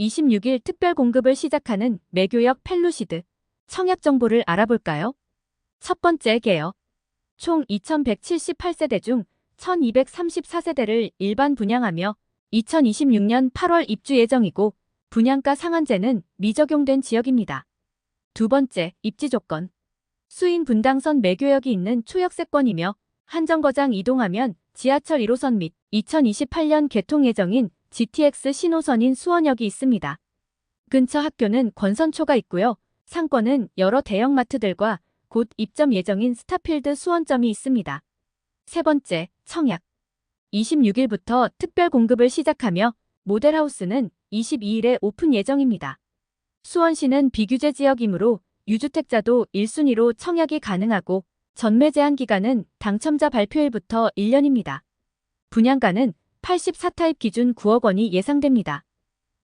26일 특별 공급을 시작하는 매교역 펠루시드 청약 정보를 알아볼까요? 첫 번째 개요. 총 2178세대 중 1234세대를 일반 분양하며 2026년 8월 입주 예정이고 분양가 상한제는 미적용된 지역입니다. 두 번째, 입지 조건. 수인 분당선 매교역이 있는 초역세권이며 한정거장 이동하면 지하철 1호선 및 2028년 개통 예정인 GTX 신호선인 수원역이 있습니다. 근처 학교는 권선초가 있고요. 상권은 여러 대형마트들과 곧 입점 예정인 스타필드 수원점이 있습니다. 세 번째, 청약. 26일부터 특별 공급을 시작하며 모델하우스는 22일에 오픈 예정입니다. 수원시는 비규제 지역이므로 유주택자도 1순위로 청약이 가능하고 전매 제한 기간은 당첨자 발표일부터 1년입니다. 분양가는 84타입 기준 9억 원이 예상됩니다.